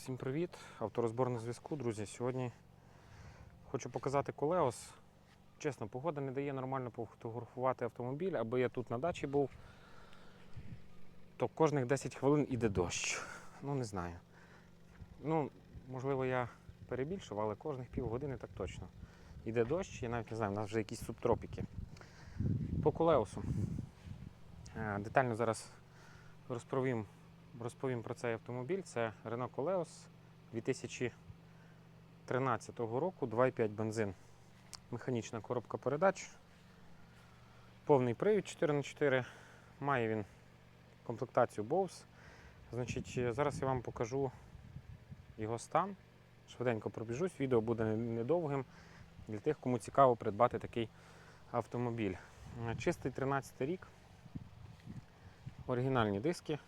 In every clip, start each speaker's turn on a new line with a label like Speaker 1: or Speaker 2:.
Speaker 1: Всім привіт! Авторозбор на зв'язку, друзі. Сьогодні хочу показати колеос. Чесно, погода не дає нормально пофотографувати автомобіль, аби я тут на дачі був, то кожних 10 хвилин іде дощ. Ну, не знаю. Ну, можливо, я перебільшив, але кожних півгодини так точно. Іде дощ, я навіть не знаю, у нас вже якісь субтропіки. По колеосу. Е, Детально зараз розповім розповім про цей автомобіль. Це Renault Koleos 2013 року, 2,5 бензин. Механічна коробка передач. Повний привід 4х4. Має він комплектацію Bose. Значить, е, зараз я вам покажу його стан. Швиденько пробіжусь. Відео буде недовгим для тих, кому цікаво придбати такий автомобіль. Е, Чистий 13 рік. Оригінальні диски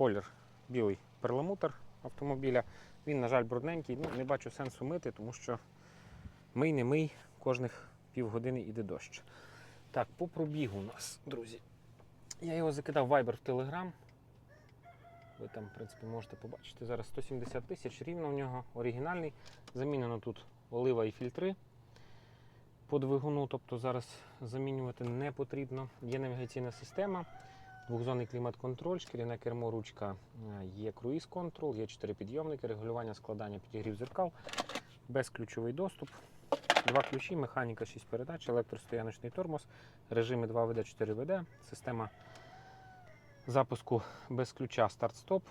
Speaker 1: колір білий перламутр автомобіля. Він, на жаль, брудненький. Ну, не бачу сенсу мити, тому що мий не мий, кожних півгодини йде дощ. Так, по пробігу у нас, друзі. Я його закидав Viber в Telegram. Ви там, в принципі, можете побачити. Зараз 170 тисяч рівно в нього оригінальний. Замінено тут олива і фільтри по двигуну, тобто зараз замінювати не потрібно. Є навігаційна система. Двохзонний клімат-контроль, шкіряне кермо, ручка, е, є круїз-контрол, є 4 підйомники, регулювання складання підігрів зеркал, безключовий доступ, два ключі, механіка 6 передач, електростояночний тормоз, режими 2 ВД, 4 ВД, система запуску без ключа старт-стоп.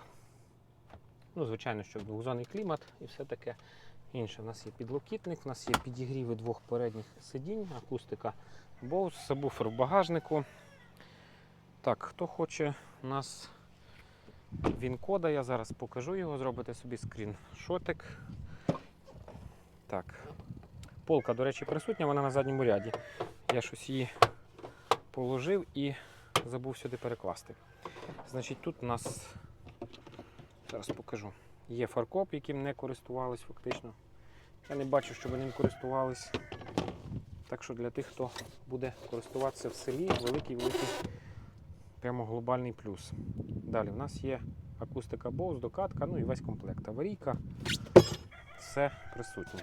Speaker 1: Ну, звичайно, що двохзонний клімат і все таке інше. У нас є підлокітник, у нас є підігріви двох передніх сидінь, акустика Bose, сабвуфер в багажнику. Так, хто хоче у нас він-кода, я зараз покажу його, зробите собі скріншотик. Так. Полка, до речі, присутня, вона на задньому ряді. Я щось її положив і забув сюди перекласти. Значить, тут у нас, зараз покажу, є фаркоп, яким не користувались фактично. Я не бачу, щоб ним користувались. Так що для тих, хто буде користуватися в селі, великий-великий прямо глобальний плюс. Далі в нас є акустика Bose, докатка, ну і весь комплект. Аварійка. Все присутнє.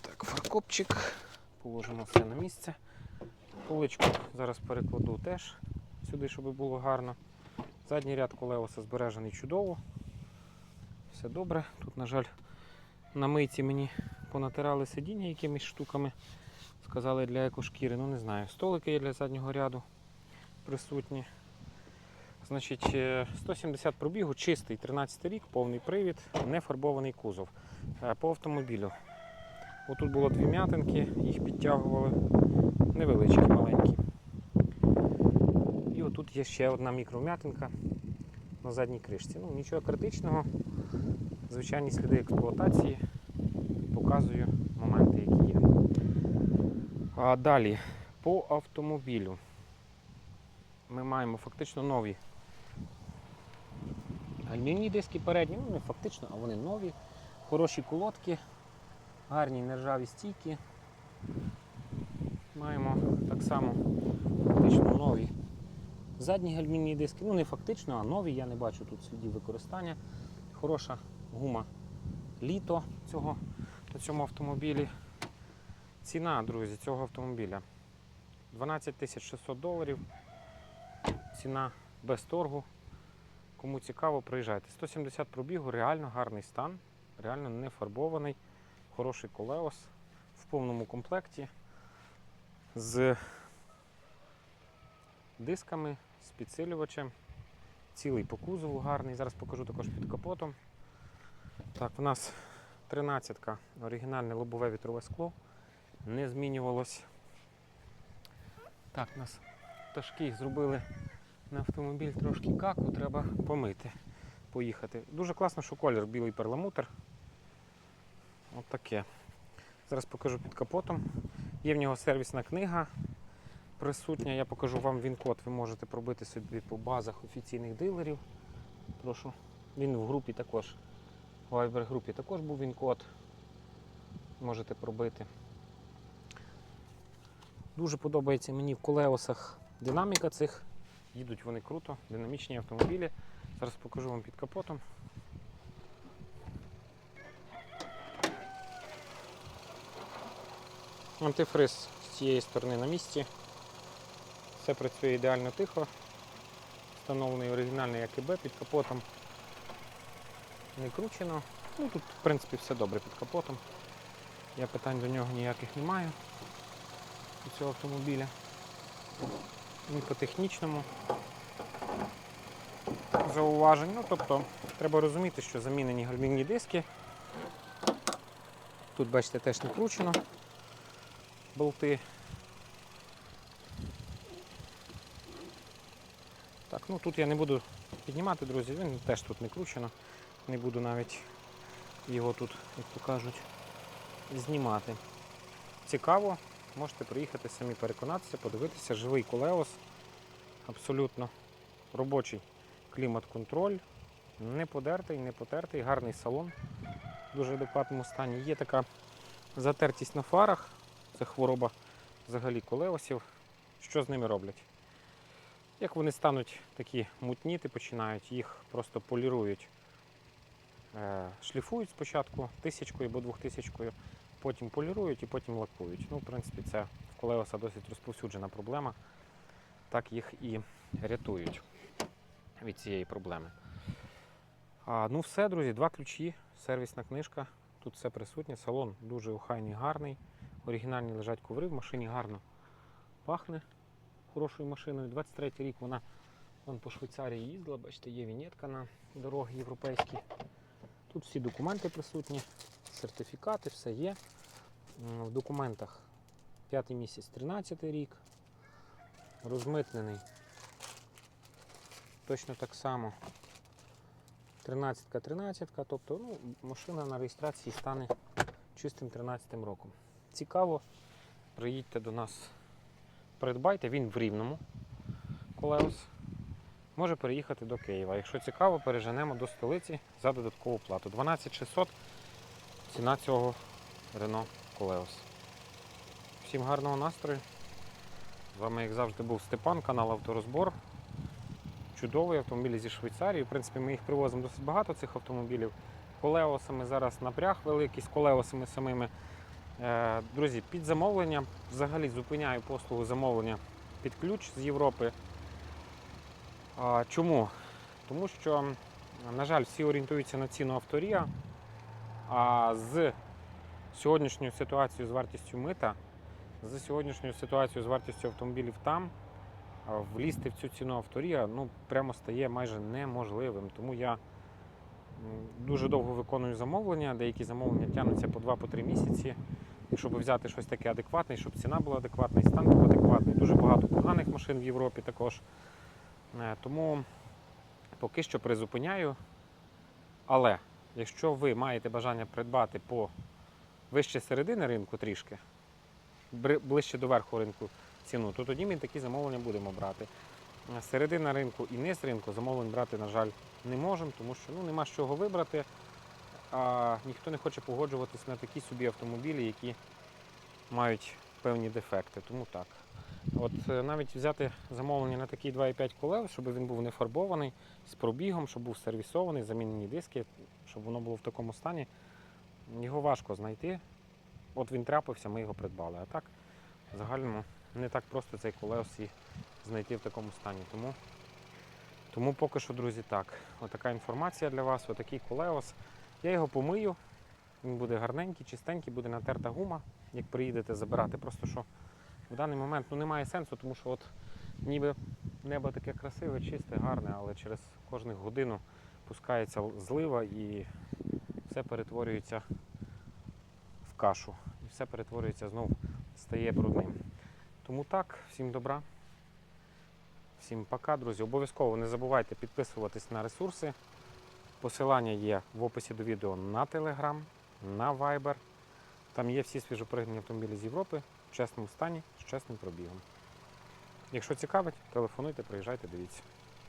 Speaker 1: Так, фаркопчик. Положимо все на місце. Поличку зараз перекладу теж сюди, щоб було гарно. Задній ряд колеоса збережений чудово. Все добре. Тут, на жаль, на мийці мені понатирали сидіння якимись штуками. Сказали для екошкіри, ну не знаю. Столики є для заднього ряду присутні. Значить, е, 170 пробігу, чистий 13 рік, повний привід, не фарбований кузов. Е, По автомобілю. Отут було дві м'ятинки, їх підтягували, невеличкі, маленькі. І отут є ще одна мікром'ятинка на задній кришці. Ну, нічого критичного. Звичайні сліди експлуатації. Показую моменти, які є. А далі по автомобілю ми маємо фактично нові гальмівні диски передні, ну не фактично, а вони нові, хороші колодки, гарні нержаві стійки. Маємо так само фактично нові задні гальмівні диски. Ну не фактично, а нові. Я не бачу тут слідів використання. Хороша гума літо цього, на цьому автомобілі. Ціна, друзі, цього автомобіля 12 600 доларів. Ціна без торгу. Кому цікаво, приїжджайте. 170 пробігу, реально гарний стан, реально не фарбований, хороший колеос в повному комплекті з дисками, з підсилювачем. Цілий по кузову гарний. Зараз покажу також під капотом. Так, у нас 13-ка, оригінальне лобове вітрове скло. Не змінювалось. Так, у нас пташки зробили на автомобіль трошки каку, треба помити, поїхати. Дуже класно, що колір білий перламутр. От таке. Зараз покажу під капотом. Є в нього сервісна книга присутня. Я покажу вам він-код. Ви можете пробити собі по базах офіційних дилерів. Прошу. Він в групі також. У Viber групі також був він-код. Можете пробити. Дуже подобається мені в колеосах динаміка цих. Їдуть вони круто, динамічні автомобілі. Зараз покажу вам під капотом. Антифриз з цієї сторони на місці. Все працює ідеально тихо. Встановлений оригінальний АКБ під капотом. Не кручено. Ну тут в принципі все добре під капотом. Я питань до нього ніяких не маю у цього автомобіля. Ні по технічному зауважень. Ну, тобто, треба розуміти, що замінені гальмівні диски. Тут, бачите, теж не кручено болти. Так, ну тут я не буду піднімати, друзі, він теж тут не кручено. Не буду навіть його тут, як то кажуть, знімати. Цікаво, можете приїхати самі переконатися, подивитися, живий колеос, абсолютно робочий клімат-контроль, не подертий, не потертий, гарний салон в дуже адекватному стані. Є така затертість на фарах, це хвороба взагалі колеосів. Що з ними роблять? Як вони стануть такі мутніти, починають, їх просто полірують. Е, Шліфують спочатку тисячкою або двохтисячкою, потім полірують і потім лакують. Ну, в принципі, це в колеоса досить розповсюджена проблема. Так їх і рятують від цієї проблеми. А, ну все, друзі, два ключі, сервісна книжка. Тут все присутнє. Салон дуже охайний, гарний. Оригінальні лежать коври, в машині гарно пахне хорошою машиною. 23-й рік вона вон по Швейцарії їздила, бачите, є вінетка на дороги європейські. Тут всі документи присутні, сертифікати, все є. В документах 5 місяць 13 рік. Розмитнений. Точно так само. 13-ка, 13-ка, тобто ну, машина на реєстрації стане чистим 13-м роком. Цікаво, приїдьте до нас, придбайте, він в Рівному колеус. Може переїхати до Києва. Якщо цікаво, переженемо до столиці за додаткову плату. 12600 ціна цього Renault Koleos. Всім гарного настрою. З вами, як завжди, був Степан, канал Авторозбор. Чудовий автомобіль зі Швейцарії. В принципі, ми їх привозимо досить багато цих автомобілів. Колеосами зараз напряг великий, з колеосами самими. Е, Друзі, під замовлення взагалі зупиняю послугу замовлення під ключ з Європи. Чому? Тому що, на жаль, всі орієнтуються на ціну авторія, а з сьогоднішньою ситуацією з вартістю мита, з сьогоднішньою ситуацією з вартістю автомобілів там, влізти в цю ціну авторія ну, прямо стає майже неможливим. Тому я дуже довго виконую замовлення, деякі замовлення тягнуться по 2-3 місяці. Щоб взяти щось таке адекватне, щоб ціна була адекватна, і стан був адекватний. Дуже багато поганих машин в Європі також. Е, Тому поки що призупиняю. Але якщо ви маєте бажання придбати по вище середини ринку трішки, ближче до верху ринку ціну, то тоді ми такі замовлення будемо брати. Середина ринку і низ ринку замовлень брати, на жаль, не можемо, тому що ну, нема з чого вибрати. А ніхто не хоче погоджуватись на такі собі автомобілі, які мають певні дефекти. Тому так. От е, навіть взяти замовлення на такий 2,5 колес, щоб він був не фарбований, з пробігом, щоб був сервісований, замінені диски, щоб воно було в такому стані. Його важко знайти. От він трапився, ми його придбали. А так, в загальному, не так просто цей колес і знайти в такому стані. Тому, тому поки що, друзі, так. Отака інформація для вас, отакий колеос. Я його помию, він буде гарненький, чистенький, буде натерта гума, як приїдете забирати. Просто що в даний момент ну, немає сенсу, тому що от ніби небо таке красиве, чисте, гарне, але через кожну годину пускається злива і все перетворюється в кашу. І все перетворюється знов, стає брудним. Тому так, всім добра. Всім пока, друзі. Обов'язково не забувайте підписуватись на ресурси. Посилання є в описі до відео на Telegram, на Viber. Там є всі свіжопригнані автомобілі з Європи в чесному стані, з чесним пробігом. Якщо цікавить, телефонуйте, приїжджайте, дивіться.